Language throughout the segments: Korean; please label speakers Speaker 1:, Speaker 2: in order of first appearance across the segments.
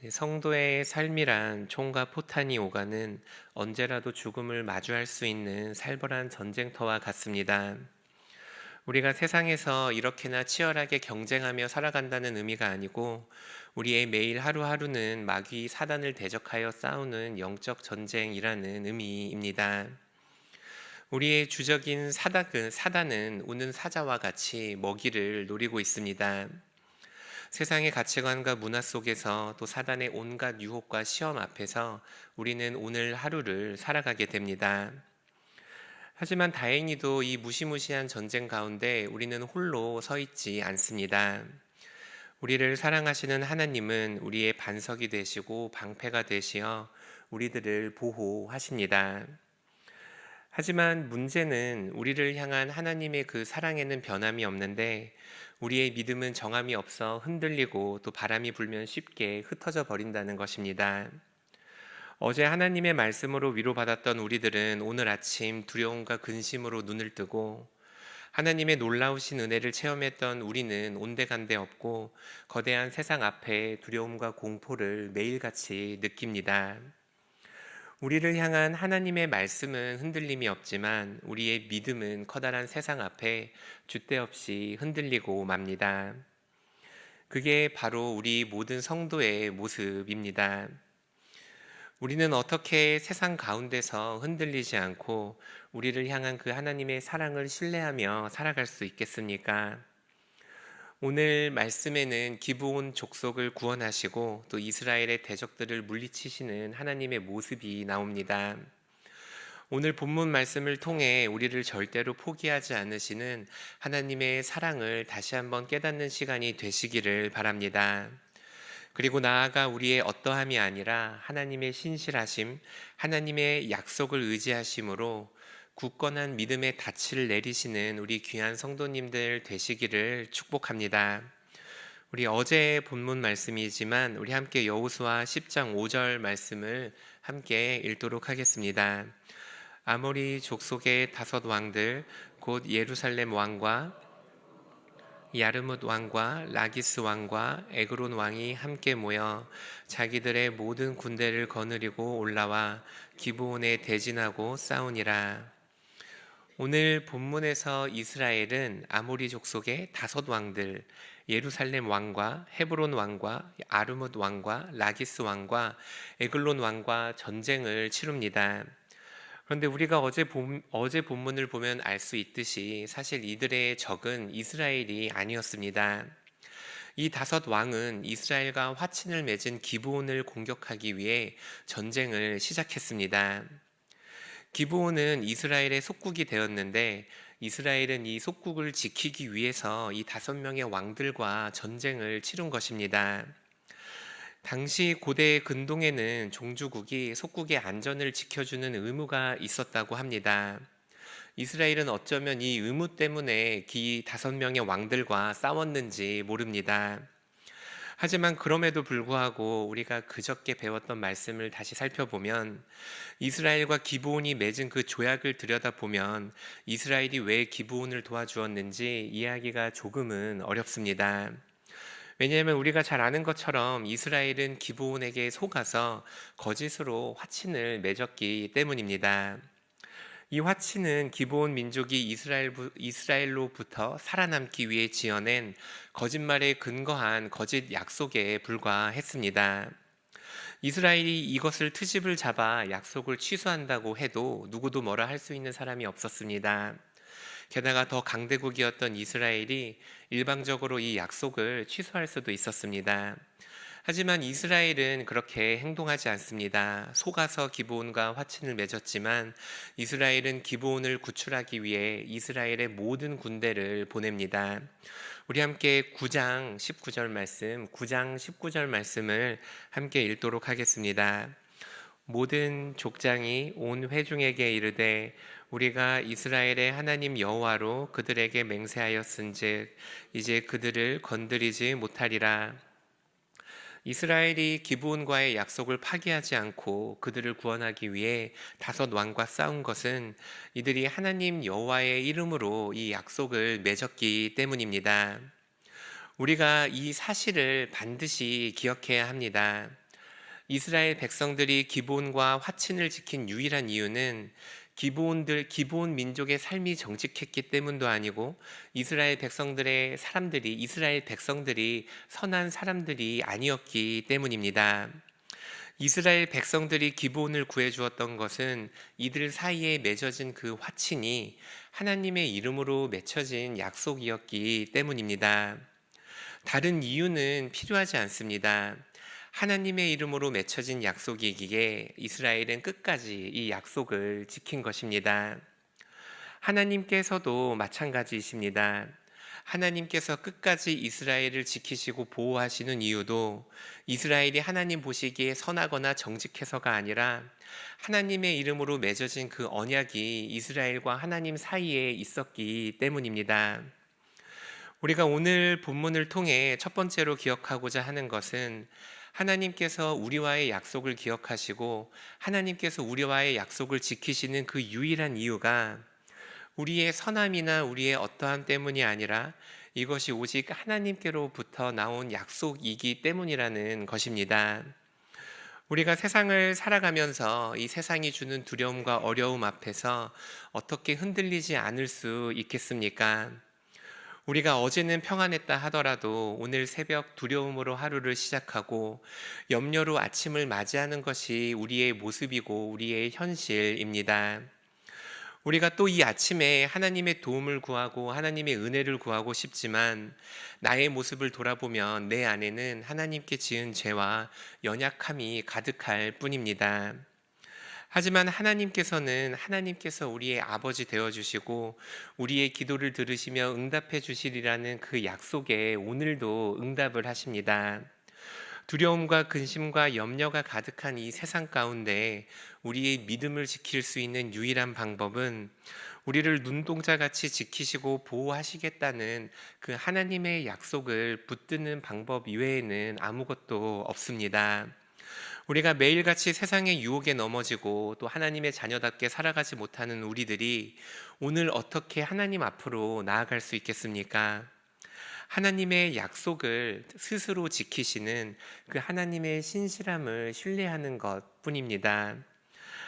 Speaker 1: 네, 성도의 삶이란 총과 포탄이 오가는 언제라도 죽음을 마주할 수 있는 살벌한 전쟁터와 같습니다. 우리가 세상에서 이렇게나 치열하게 경쟁하며 살아간다는 의미가 아니고 우리의 매일 하루하루는 마귀 사단을 대적하여 싸우는 영적 전쟁이라는 의미입니다. 우리의 주적인 사단은, 사단은 우는 사자와 같이 먹이를 노리고 있습니다. 세상의 가치관과 문화 속에서 또 사단의 온갖 유혹과 시험 앞에서 우리는 오늘 하루를 살아가게 됩니다. 하지만 다행히도 이 무시무시한 전쟁 가운데 우리는 홀로 서 있지 않습니다. 우리를 사랑하시는 하나님은 우리의 반석이 되시고 방패가 되시어 우리들을 보호하십니다. 하지만 문제는 우리를 향한 하나님의 그 사랑에는 변함이 없는데 우리의 믿음은 정함이 없어 흔들리고 또 바람이 불면 쉽게 흩어져 버린다는 것입니다. 어제 하나님의 말씀으로 위로받았던 우리들은 오늘 아침 두려움과 근심으로 눈을 뜨고 하나님의 놀라우신 은혜를 체험했던 우리는 온데간데 없고 거대한 세상 앞에 두려움과 공포를 매일같이 느낍니다. 우리를 향한 하나님의 말씀은 흔들림이 없지만 우리의 믿음은 커다란 세상 앞에 줏대 없이 흔들리고 맙니다. 그게 바로 우리 모든 성도의 모습입니다. 우리는 어떻게 세상 가운데서 흔들리지 않고 우리를 향한 그 하나님의 사랑을 신뢰하며 살아갈 수 있겠습니까? 오늘 말씀에는 기브온 족속을 구원하시고 또 이스라엘의 대적들을 물리치시는 하나님의 모습이 나옵니다. 오늘 본문 말씀을 통해 우리를 절대로 포기하지 않으시는 하나님의 사랑을 다시 한번 깨닫는 시간이 되시기를 바랍니다. 그리고 나아가 우리의 어떠함이 아니라 하나님의 신실하심, 하나님의 약속을 의지하심으로 굳건한 믿음의 닻을 내리시는 우리 귀한 성도님들 되시기를 축복합니다. 우리 어제 본문 말씀이지만 우리 함께 여호수아 10장 5절 말씀을 함께 읽도록 하겠습니다. 아모리 족속의 다섯 왕들 곧 예루살렘 왕과 야르뭇 왕과 라기스 왕과 에그론 왕이 함께 모여 자기들의 모든 군대를 거느리고 올라와 기브온에 대진하고 싸우니라. 오늘 본문에서 이스라엘은 아모리 족속의 다섯 왕들, 예루살렘 왕과 헤브론 왕과 아르뭇 왕과 라기스 왕과 에글론 왕과 전쟁을 치릅니다. 그런데 우리가 어제 본, 어제 본문을 보면 알 수 있듯이 사실 이들의 적은 이스라엘이 아니었습니다. 이 다섯 왕은 이스라엘과 화친을 맺은 기브온을 공격하기 위해 전쟁을 시작했습니다. 기브온은 이스라엘의 속국이 되었는데 이스라엘은 이 속국을 지키기 위해서 이 다섯 명의 왕들과 전쟁을 치른 것입니다. 당시 고대 근동에는 종주국이 속국의 안전을 지켜주는 의무가 있었다고 합니다. 이스라엘은 어쩌면 이 의무 때문에 기 다섯 명의 왕들과 싸웠는지 모릅니다. 하지만 그럼에도 불구하고 우리가 그저께 배웠던 말씀을 다시 살펴보면 이스라엘과 기브온이 맺은 그 조약을 들여다보면 이스라엘이 왜 기브온을 도와주었는지 이야기가 조금은 어렵습니다. 왜냐하면 우리가 잘 아는 것처럼 이스라엘은 기브온에게 속아서 거짓으로 화친을 맺었기 때문입니다. 이 화치는 기본 민족이 이스라엘, 이스라엘로부터 살아남기 위해 지어낸 거짓말에 근거한 거짓 약속에 불과했습니다. 이스라엘이 이것을 트집을 잡아 약속을 취소한다고 해도 누구도 뭐라 할 수 있는 사람이 없었습니다. 게다가 더 강대국이었던 이스라엘이 일방적으로 이 약속을 취소할 수도 있었습니다. 하지만 이스라엘은 그렇게 행동하지 않습니다. 속아서 기브온과 화친을 맺었지만 이스라엘은 기브온을 구출하기 위해 이스라엘의 모든 군대를 보냅니다. 우리 함께 9장 19절 말씀, 9장 19절 말씀을 함께 읽도록 하겠습니다. 모든 족장이 온 회중에게 이르되 우리가 이스라엘의 하나님 여호와로 그들에게 맹세하였은즉 이제 그들을 건드리지 못하리라 이스라엘이 기브온과의 약속을 파기하지 않고 그들을 구원하기 위해 다섯 왕과 싸운 것은 이들이 하나님 여호와의 이름으로 이 약속을 맺었기 때문입니다. 우리가 이 사실을 반드시 기억해야 합니다. 이스라엘 백성들이 기본과 화친을 지킨 유일한 이유는 기본들 기본 민족의 삶이 정직했기 때문도 아니고 이스라엘 백성들의 사람들이 이스라엘 백성들이 선한 사람들이 아니었기 때문입니다. 이스라엘 백성들이 기본을 구해 주었던 것은 이들 사이에 맺어진 그 화친이 하나님의 이름으로 맺혀진 약속이었기 때문입니다. 다른 이유는 필요하지 않습니다. 하나님의 이름으로 맺혀진 약속이기에 이스라엘은 끝까지 이 약속을 지킨 것입니다. 하나님께서도 마찬가지이십니다. 하나님께서 끝까지 이스라엘을 지키시고 보호하시는 이유도 이스라엘이 하나님 보시기에 선하거나 정직해서가 아니라 하나님의 이름으로 맺어진 그 언약이 이스라엘과 하나님 사이에 있었기 때문입니다. 우리가 오늘 본문을 통해 첫 번째로 기억하고자 하는 것은 하나님께서 우리와의 약속을 기억하시고 하나님께서 우리와의 약속을 지키시는 그 유일한 이유가 우리의 선함이나 우리의 어떠함 때문이 아니라 이것이 오직 하나님께로부터 나온 약속이기 때문이라는 것입니다. 우리가 세상을 살아가면서 이 세상이 주는 두려움과 어려움 앞에서 어떻게 흔들리지 않을 수 있겠습니까? 우리가 어제는 평안했다 하더라도 오늘 새벽 두려움으로 하루를 시작하고 염려로 아침을 맞이하는 것이 우리의 모습이고 우리의 현실입니다. 우리가 또 이 아침에 하나님의 도움을 구하고 하나님의 은혜를 구하고 싶지만 나의 모습을 돌아보면 내 안에는 하나님께 지은 죄와 연약함이 가득할 뿐입니다. 하지만 하나님께서는 하나님께서 우리의 아버지 되어 주시고 우리의 기도를 들으시며 응답해 주시리라는 그 약속에 오늘도 응답을 하십니다. 두려움과 근심과 염려가 가득한 이 세상 가운데 우리의 믿음을 지킬 수 있는 유일한 방법은 우리를 눈동자 같이 지키시고 보호하시겠다는 그 하나님의 약속을 붙드는 방법 이외에는 아무것도 없습니다. 우리가 매일같이 세상의 유혹에 넘어지고 또 하나님의 자녀답게 살아가지 못하는 우리들이 오늘 어떻게 하나님 앞으로 나아갈 수 있겠습니까? 하나님의 약속을 스스로 지키시는 그 하나님의 신실함을 신뢰하는 것 뿐입니다.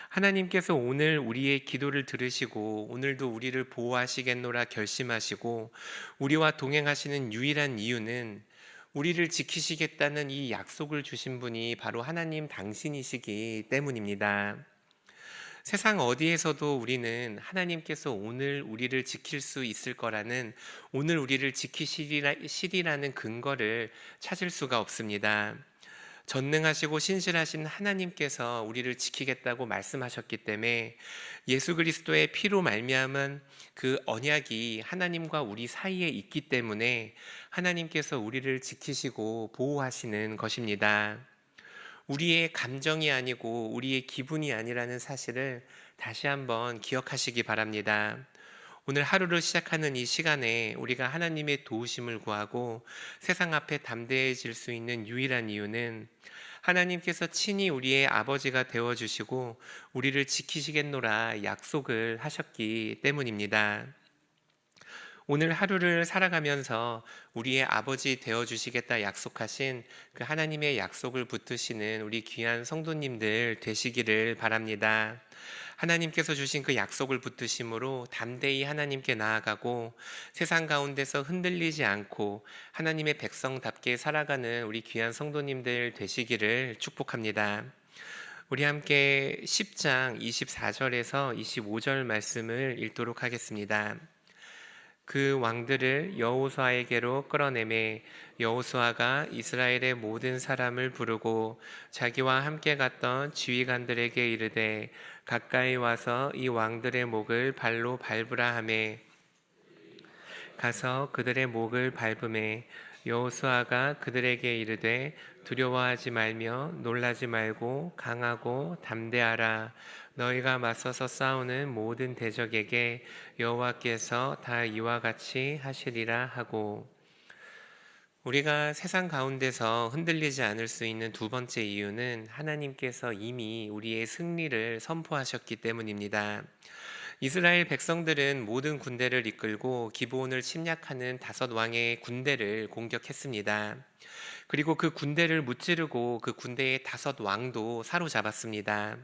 Speaker 1: 하나님께서 오늘 우리의 기도를 들으시고 오늘도 우리를 보호하시겠노라 결심하시고 우리와 동행하시는 유일한 이유는 우리를 지키시겠다는 이 약속을 주신 분이 바로 하나님 당신이시기 때문입니다. 세상 어디에서도 우리는 하나님께서 오늘 우리를 지킬 수 있을 거라는 오늘 우리를 지키시리라는 근거를 찾을 수가 없습니다. 전능하시고 신실하신 하나님께서 우리를 지키겠다고 말씀하셨기 때문에 예수 그리스도의 피로 말미암은 그 언약이 하나님과 우리 사이에 있기 때문에 하나님께서 우리를 지키시고 보호하시는 것입니다. 우리의 감정이 아니고 우리의 기분이 아니라는 사실을 다시 한번 기억하시기 바랍니다. 오늘 하루를 시작하는 이 시간에 우리가 하나님의 도우심을 구하고 세상 앞에 담대해질 수 있는 유일한 이유는 하나님께서 친히 우리의 아버지가 되어 주시고 우리를 지키시겠노라 약속을 하셨기 때문입니다. 오늘 하루를 살아가면서 우리의 아버지 되어 주시겠다 약속하신 그 하나님의 약속을 붙드시는 우리 귀한 성도님들 되시기를 바랍니다. 하나님께서 주신 그 약속을 붙드심으로 담대히 하나님께 나아가고 세상 가운데서 흔들리지 않고 하나님의 백성답게 살아가는 우리 귀한 성도님들 되시기를 축복합니다. 우리 함께 10장 24절에서 25절 말씀을 읽도록 하겠습니다. 그 왕들을 여호수아에게로 끌어내매 여호수아가 이스라엘의 모든 사람을 부르고 자기와 함께 갔던 지휘관들에게 이르되 가까이 와서 이 왕들의 목을 발로 밟으라 하매. 가서 그들의 목을 밟음에 여호수아가 그들에게 이르되 두려워하지 말며 놀라지 말고 강하고 담대하라 너희가 맞서서 싸우는 모든 대적에게 여호와께서 다 이와 같이 하시리라 하고 우리가 세상 가운데서 흔들리지 않을 수 있는 두 번째 이유는 하나님께서 이미 우리의 승리를 선포하셨기 때문입니다. 이스라엘 백성들은 모든 군대를 이끌고 기브온을 침략하는 다섯 왕의 군대를 공격했습니다. 그리고 그 군대를 무찌르고 그 군대의 다섯 왕도 사로잡았습니다.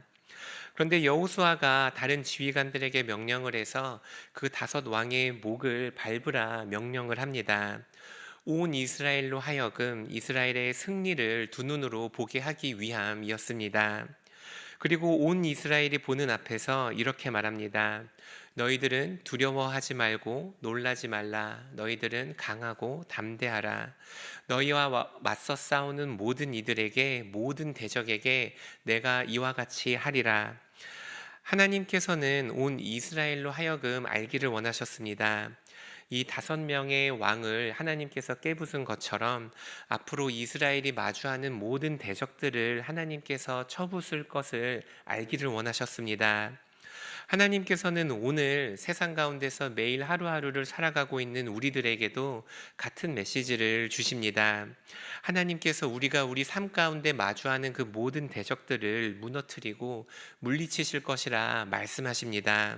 Speaker 1: 그런데 여호수아가 다른 지휘관들에게 명령을 해서 그 다섯 왕의 목을 밟으라 명령을 합니다. 온 이스라엘로 하여금 이스라엘의 승리를 두 눈으로 보게 하기 위함이었습니다. 그리고 온 이스라엘이 보는 앞에서 이렇게 말합니다. 너희들은 두려워하지 말고 놀라지 말라. 너희들은 강하고 담대하라. 너희와 맞서 싸우는 모든 이들에게 모든 대적에게 내가 이와 같이 하리라. 하나님께서는 온 이스라엘로 하여금 알기를 원하셨습니다. 이 다섯 명의 왕을 하나님께서 깨부순 것처럼 앞으로 이스라엘이 마주하는 모든 대적들을 하나님께서 쳐부술 것을 알기를 원하셨습니다. 하나님께서는 오늘 세상 가운데서 매일 하루하루를 살아가고 있는 우리들에게도 같은 메시지를 주십니다. 하나님께서 우리가 우리 삶 가운데 마주하는 그 모든 대적들을 무너뜨리고 물리치실 것이라 말씀하십니다.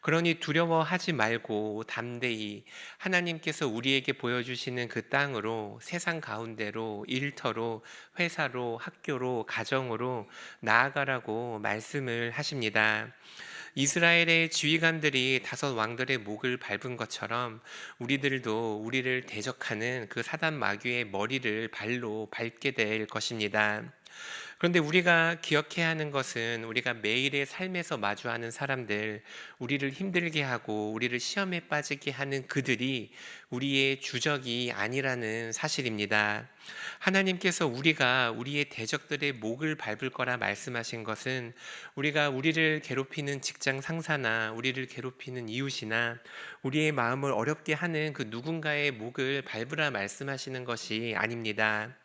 Speaker 1: 그러니 두려워하지 말고 담대히 하나님께서 우리에게 보여주시는 그 땅으로 세상 가운데로 일터로 회사로 학교로 가정으로 나아가라고 말씀을 하십니다. 이스라엘의 지휘관들이 다섯 왕들의 목을 밟은 것처럼 우리들도 우리를 대적하는 그 사단 마귀의 머리를 발로 밟게 될 것입니다. 그런데 우리가 기억해야 하는 것은 우리가 매일의 삶에서 마주하는 사람들, 우리를 힘들게 하고 우리를 시험에 빠지게 하는 그들이 우리의 주적이 아니라는 사실입니다. 하나님께서 우리가 우리의 대적들의 목을 밟을 거라 말씀하신 것은 우리가 우리를 괴롭히는 직장 상사나 우리를 괴롭히는 이웃이나 우리의 마음을 어렵게 하는 그 누군가의 목을 밟으라 말씀하시는 것이 아닙니다.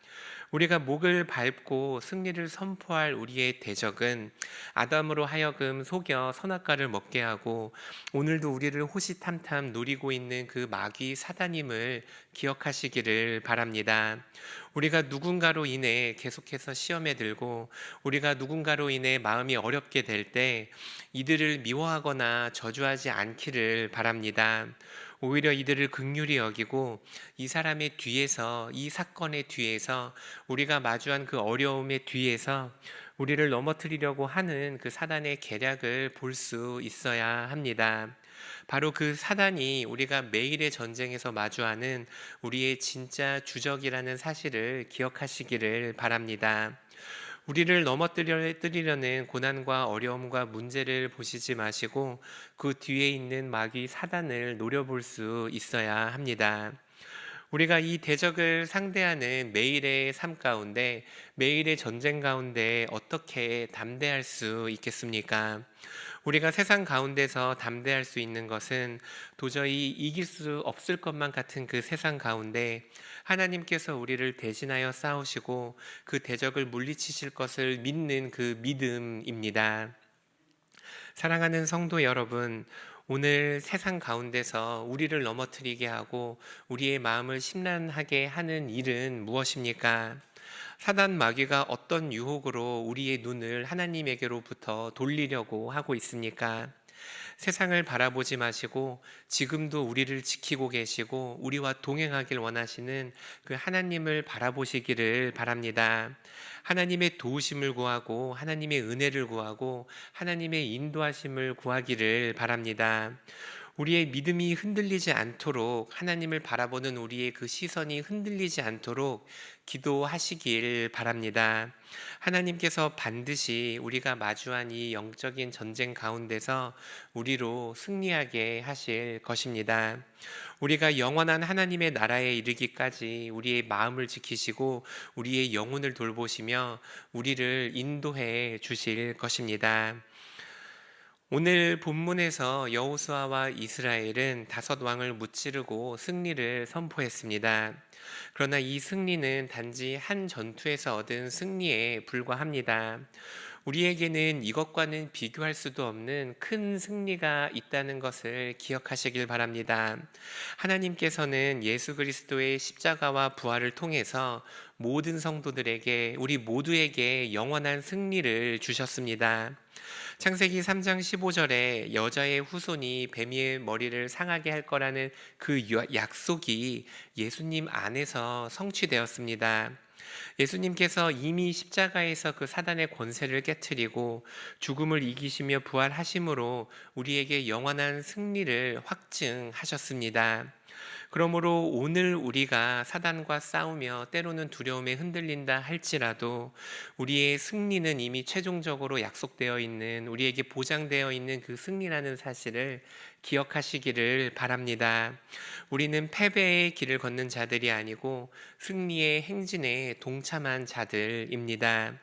Speaker 1: 우리가 목을 밟고 승리를 선포할 우리의 대적은 아담으로 하여금 속여 선악과를 먹게 하고 오늘도 우리를 호시탐탐 노리고 있는 그 마귀 사단임을 기억하시기를 바랍니다. 우리가 누군가로 인해 계속해서 시험에 들고 우리가 누군가로 인해 마음이 어렵게 될 때 이들을 미워하거나 저주하지 않기를 바랍니다. 오히려 이들을 극률히 여기고 이 사람의 뒤에서 이 사건의 뒤에서 우리가 마주한 그 어려움의 뒤에서 우리를 넘어뜨리려고 하는 그 사단의 계략을 볼 수 있어야 합니다. 바로 그 사단이 우리가 매일의 전쟁에서 마주하는 우리의 진짜 주적이라는 사실을 기억하시기를 바랍니다. 우리를 넘어뜨리려는 고난과 어려움과 문제를 보시지 마시고 그 뒤에 있는 마귀 사단을 노려볼 수 있어야 합니다. 우리가 이 대적을 상대하는 매일의 삶 가운데, 매일의 전쟁 가운데 어떻게 담대할 수 있겠습니까? 우리가 세상 가운데서 담대할 수 있는 것은 도저히 이길 수 없을 것만 같은 그 세상 가운데 하나님께서 우리를 대신하여 싸우시고 그 대적을 물리치실 것을 믿는 그 믿음입니다. 사랑하는 성도 여러분, 오늘 세상 가운데서 우리를 넘어뜨리게 하고 우리의 마음을 심란하게 하는 일은 무엇입니까? 사단 마귀가 어떤 유혹으로 우리의 눈을 하나님에게로부터 돌리려고 하고 있습니까? 세상을 바라보지 마시고 지금도 우리를 지키고 계시고 우리와 동행하길 원하시는 그 하나님을 바라보시기를 바랍니다. 하나님의 도우심을 구하고 하나님의 은혜를 구하고 하나님의 인도하심을 구하기를 바랍니다. 우리의 믿음이 흔들리지 않도록 하나님을 바라보는 우리의 그 시선이 흔들리지 않도록 기도하시길 바랍니다. 하나님께서 반드시 우리가 마주한 이 영적인 전쟁 가운데서 우리로 승리하게 하실 것입니다. 우리가 영원한 하나님의 나라에 이르기까지 우리의 마음을 지키시고 우리의 영혼을 돌보시며 우리를 인도해 주실 것입니다. 오늘 본문에서 여호수아와 이스라엘은 다섯 왕을 무찌르고 승리를 선포했습니다. 그러나 이 승리는 단지 한 전투에서 얻은 승리에 불과합니다. 우리에게는 이것과는 비교할 수도 없는 큰 승리가 있다는 것을 기억하시길 바랍니다. 하나님께서는 예수 그리스도의 십자가와 부활을 통해서 모든 성도들에게 우리 모두에게 영원한 승리를 주셨습니다. 창세기 3장 15절에 여자의 후손이 뱀의 머리를 상하게 할 거라는 그 약속이 예수님 안에서 성취되었습니다. 예수님께서 이미 십자가에서 그 사단의 권세를 깨뜨리고 죽음을 이기시며 부활하심으로 우리에게 영원한 승리를 확증하셨습니다. 그러므로 오늘 우리가 사단과 싸우며 때로는 두려움에 흔들린다 할지라도 우리의 승리는 이미 최종적으로 약속되어 있는 우리에게 보장되어 있는 그 승리라는 사실을 기억하시기를 바랍니다. 우리는 패배의 길을 걷는 자들이 아니고 승리의 행진에 동참한 자들입니다.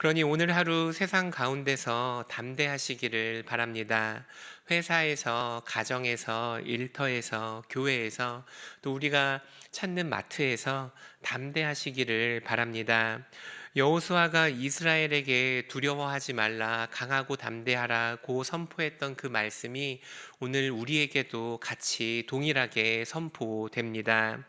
Speaker 1: 그러니 오늘 하루 세상 가운데서 담대하시기를 바랍니다. 회사에서, 가정에서, 일터에서, 교회에서, 또 우리가 찾는 마트에서 담대하시기를 바랍니다. 여호수아가 이스라엘에게 두려워하지 말라 강하고 담대하라고 선포했던 그 말씀이 오늘 우리에게도 같이 동일하게 선포됩니다.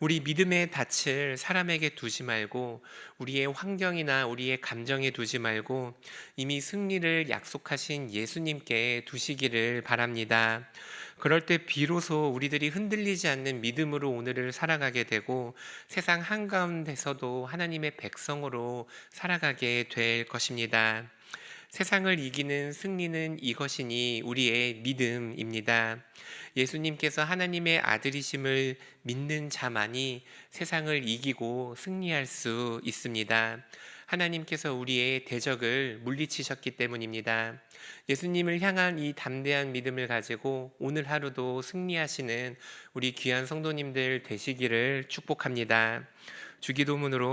Speaker 1: 우리 믿음의 닻을 사람에게 두지 말고 우리의 환경이나 우리의 감정에 두지 말고 이미 승리를 약속하신 예수님께 두시기를 바랍니다. 그럴 때 비로소 우리들이 흔들리지 않는 믿음으로 오늘을 살아가게 되고 세상 한가운데서도 하나님의 백성으로 살아가게 될 것입니다. 세상을 이기는 승리는 이것이니 우리의 믿음입니다. 예수님께서 하나님의 아들이심을 믿는 자만이 세상을 이기고 승리할 수 있습니다. 하나님께서 우리의 대적을 물리치셨기 때문입니다. 예수님을 향한 이 담대한 믿음을 가지고 오늘 하루도 승리하시는 우리 귀한 성도님들 되시기를 축복합니다. 주기도문으로